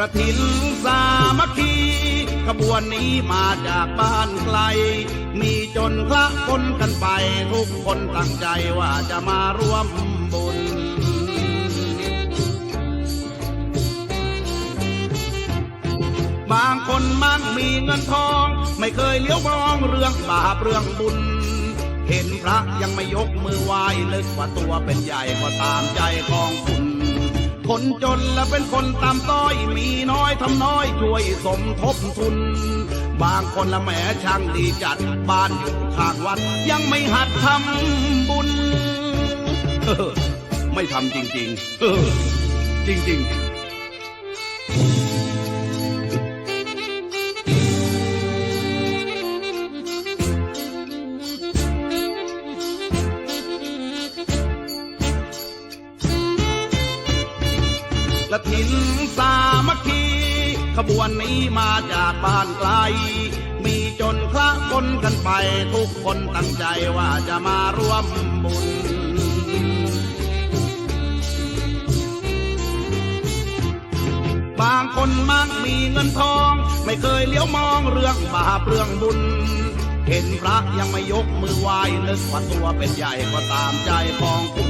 ระถินสามัคคีขบวนนี้มาจากบ้านไกล มีจนพระคนกันไป ทุกคนตั้งใจว่าจะมาร่วมบุญ บางคนมั่งมีเงินทอง ไม่เคยเลี้ยวมองเรื่องบาปเรื่องบุญ เห็นพระยังไม่ยกมือไหว้นึกว่าตัวเป็นใหญ่ก็ตามใจของคุณ คนจนและเป็นคนตามต้อยมีน้อยทำน้อยช่วยสมทบทุน บางคนละแหมช่างดีจัดบ้านอยู่ข้างวัด ยังไม่หัดทำบุญ ไม่ทำจริง ๆ จริง ๆ กระถินสามัคคี ขบวนนี้มาจากบ้านไกล มีจนพระคนกันไป ทุกคนตั้งใจว่าจะมาร่วมบุญบางคนมักมีเงินทอง ไม่เคยเลี้ยวมองเรื่องบาปเรื่องบุญ เห็นพระยังไม่ยกมือไหว้นึกว่าตัวเป็นใหญ่ก็ตามใจของคุณ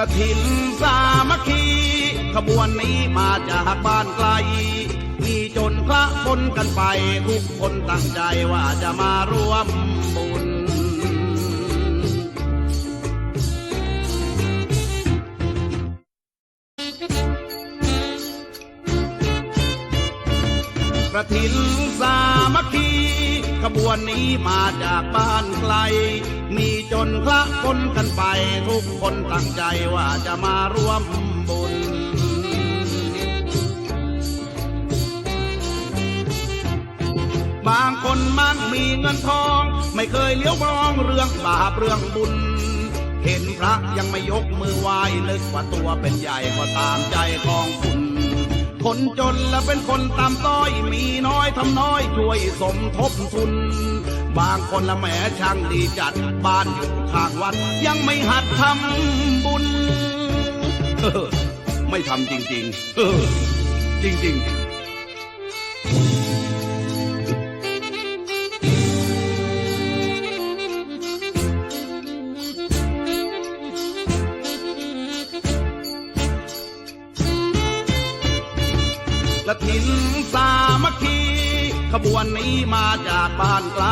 กระถินสามัคคีขบวนนี้มาจากบ้านไกล มีจนพระคนกันไปทุกคนตั้งใจว่าจะมาร่วมบุญ กระถินสามัคคีขบวนนี้มาจากบ้านไกล มีจนพระคนกันไป ทุกคนตั้งใจว่าจะมาร่วมบุญบางคนมั่งมีเงินทอง ไม่เคยเลี้ยวมองเรื่องบาปเรื่องบุญ เห็นพระยังไม่ยกมือไหว้นึกว่าตัวเป็นใหญ่ก็ตามใจของคุณ คนจนและเป็นคนตามต้อยมีน้อยทำน้อยช่วยสมทบทุน บางคนละแหมช่างดีจัดบ้านอยู่ข้างวัด ยังไม่หัดทำบุญ ไม่ทำจริง ๆ จริง ๆ กระถินสามัคคี ขบวนนี้มาจากบ้านไกล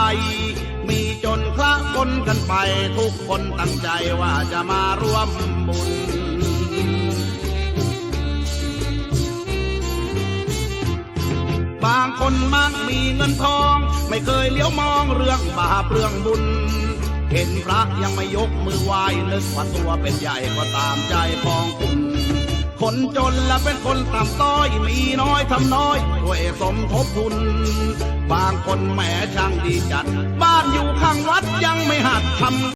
มีจนพระคนกันไปทุกคนตั้งใจว่าจะมาร่วมบุญ บางคนมักมีเงินทอง ไม่เคยเลี้ยวมองเรื่องบาปเรื่องบุญเห็นพระยังไม่ยกมือไหว้นึกว่าตัวเป็นใหญ่ก็ตามใจของคุณ คนจนและเป็นคนต่ำต้อย มีน้อยทำน้อยด้วยสมทบทุน บางคนแหมช่างดีจัด บ้านอยู่ข้างวัดยังไม่หัดทำ